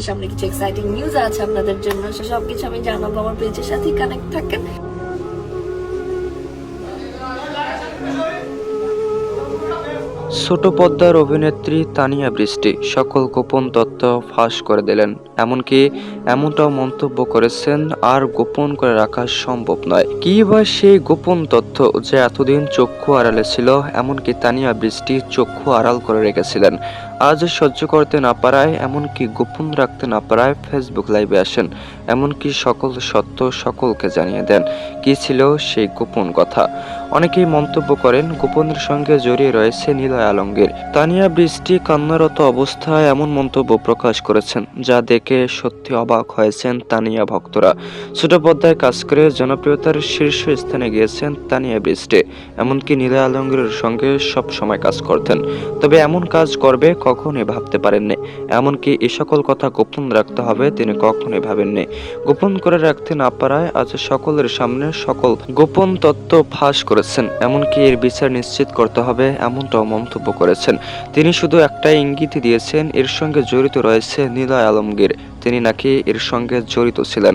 মুহূর্তে সামনে কিছু এক্সাইটিং নিউজ আছে আপনাদের জন্য, সে সবকিছু আমি জানাব আমার পেজের সাথেই কানেক্ট থাকেন। ছোট পদ্মার অভিনেত্রী তানিয়া বৃষ্টি সকল গোপন তথ্য ফাঁস করে দিলেন। এমনকি এমনটাও মন্তব্য করেছেন, আর গোপন করে রাখা সম্ভব নয়। কি বা সেই গোপন তথ্য যে এতদিন চক্ষু আড়ালে ছিল, এমনকি তানিয়া বৃষ্টি চক্ষু আড়াল করে রেখেছিলেন। আজ সহ্য করতে না পারায়, এমনকি গোপন রাখতে না পারায় ফেসবুক লাইভে আসেন। এমনকি সকল সত্য সকলকে জানিয়ে দেন। কি ছিল সেই গোপন কথা? অনেকেই মন্তব্য করেন, গোপনের সঙ্গে জড়িয়ে রয়েছে নিলয় আলমগীর। তানিয়া বৃষ্টি, কান্নারত অবস্থায় এমন মন্তব্য প্রকাশ করেছেন, যা দেখে সত্যি অবাক হয়েছেন তানিয়া ভক্তরা। ছোট পর্দায় কাজ করে জনপ্রিয়তার শীর্ষ স্থানে গিয়েছেন তানিয়া বৃষ্টি। এমনকি নিলয় আলমগীরের সঙ্গে সব সময় কাজ করতেন। তবে এমন কাজ করবে কখনোই ভাবতে পারেননি। এমনকি এ সকল কথা গোপন রাখতে হবে তিনি কখনোই ভাবেননি। গোপন করে রাখতে না পারায় আজ সকলের সামনে সকল গোপন তত্ত্ব ফাঁস করেছেন। এমনকি এর বিচার নিশ্চিত করতে হবে এমনটাও মন্তব্য করেছেন। তিনি শুধু একটাই ইঙ্গিত দিয়েছেন, এর সঙ্গে জড়িত রয়েছে নিলয় আলমগীর। তিনি নাকি এর সঙ্গে জড়িত ছিলেন।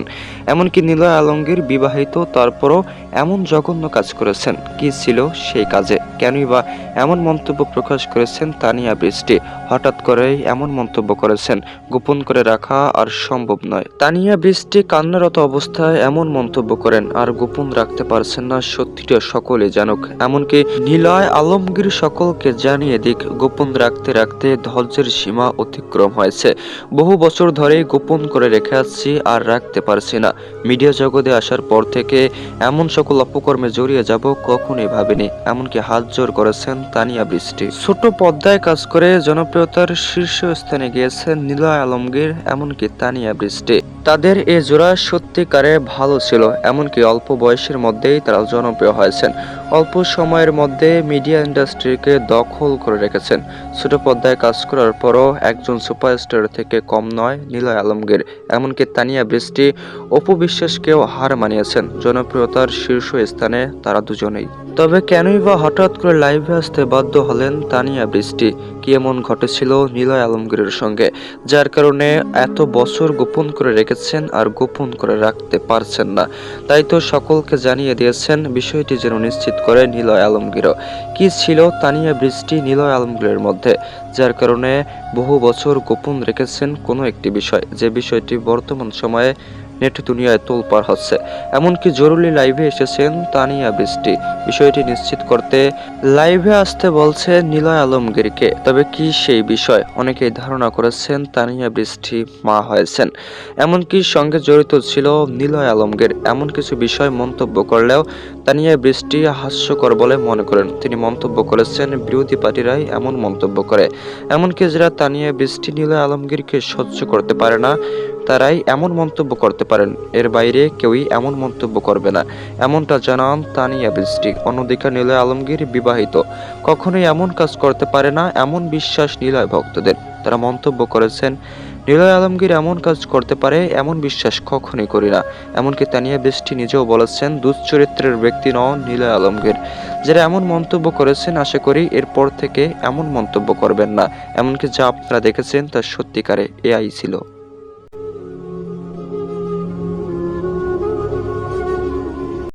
এমনকি নিলয় আলমগীর বিবাহিত, তারপরও এমন জঘন্য কাজ করেছেন। কি ছিল সেই কাজে? কেনই বা এমন মন্তব্য প্রকাশ করেছেন তানিয়া বৃষ্টি হঠাৎ করেই এমন মন্তব্য করেছেন, গোপন করে রাখা আর সম্ভব নয়। তানিয়া বৃষ্টি কান্নারত অবস্থায় এমন মন্তব্য করেন, আর গোপন রাখতে পারছেন না সত্যিটা সকলে জানুক। এমনকি নিলয় আলমগীর সকলকে জানিয়ে দিক, গোপন রাখতে রাখতে ধৈর্যের সীমা অতিক্রম হয়েছে। বহু বছর ধরেই গোপন করে রেখে আসছি আর রাখতে পারছি না। মিডিয়া জগতে আসার পর থেকে এমন সকল অপকর্মে জড়িয়ে যাব কখনোই ভাবিনি। এমনকি হাত জোর করেছেন তানিয়া বৃষ্টি। ছোট পর্দায় কাজ করে জনপ্রিয়তার শীর্ষ স্থানে গিয়েছেন নীলয় আলমগীর, এমনকি তানিয়া বৃষ্টি। তাদের এ জোড়া সত্যিকারে ভালো ছিল, এমনকি অল্প বয়সের মধ্যেই তারা জনপ্রিয় হয়েছেন। অল্প সময়ের মধ্যে মিডিয়া ইন্ডাস্ট্রিকে দখল করে রেখেছেন। ছোট পর্দায় কাজ করার পরও একজন সুপারস্টার থেকে কম নয় নীলয় আলমগীর। এমনকি তানিয়া বৃষ্টি অপু বিশ্বাসকেও হার মানিয়েছেন। জনপ্রিয়তার শীর্ষ স্থানে তারা দুজনেই। তবে কেনই বা হঠাৎ করে লাইভে আসতে বাধ্য হলেন তানিয়া বৃষ্টি কি এমন ঘটেছিল নিলয় আলমগীরের সঙ্গে? যার কারণে এত বছর গোপন করে রেখেছেন আর গোপন করে রাখতে পারছেন না। তাই তো সকলকে জানিয়ে দিয়েছেন, বিষয়টি যেন নিশ্চিত করে নিলয় আলমগীরও। কি ছিল তানিয়া বৃষ্টি নিলয় আলমগীরের মধ্যে, যার কারণে বহু বছর গোপন রেখেছেন কোনো একটি বিষয়। যে বিষয়টি বর্তমান সময়ে নেট দুনিয়ায় তোলপার হচ্ছে। এমনকি জরুরি লাইভে এসেছেন তানিয়া বৃষ্টি। বিষয়টি নিশ্চিত করতে লাইভে আসতে বলছে নিলয় আলমগীরকে। তবে কি সেই বিষয়? অনেকেই ধারণা করেছেন তানিয়া বৃষ্টি মা হয়েছেন। এমনকি সঙ্গে জড়িত ছিল নিলয় আলমগীর। এমন কিছু বিষয় মন্তব্য করলেও তানিয়া বৃষ্টি হাস্যকর বলে মনে করেন। তিনি মন্তব্য করেছেন, বিরোধী পার্টিরাই এমন মন্তব্য করে। এমনকি যারা তানিয়া বৃষ্টি নিলয় আলমগীরকে সহ্য করতে পারে না তারাই এমন মন্তব্য করতে পারেন। এর বাইরে কেউই এমন মন্তব্য করবে না। এমনটা জানান তানিয়া বৃষ্টি অন্যদিকে নিলয় আলমগীর বিবাহিত। কখনোই এমন কাজ করতে পারে না, এমন বিশ্বাস নিলয় ভক্তদের। তারা মন্তব্য করেছেন নিলয় আলমগীর এমন কাজ করতে পারে, এমন বিশ্বাস কখনই করি না। এমনকি তানিয়া বৃষ্টি নিজেও বলেছেন, দুশ্চরিত্রের ব্যক্তি নন নিলয় আলমগীর। যারা এমন মন্তব্য করেছেন, আশা করি এরপর থেকে এমন মন্তব্য করবেন না। এমনকি যা আপনারা দেখেছেন, তা সত্যিকারে এআই ছিল।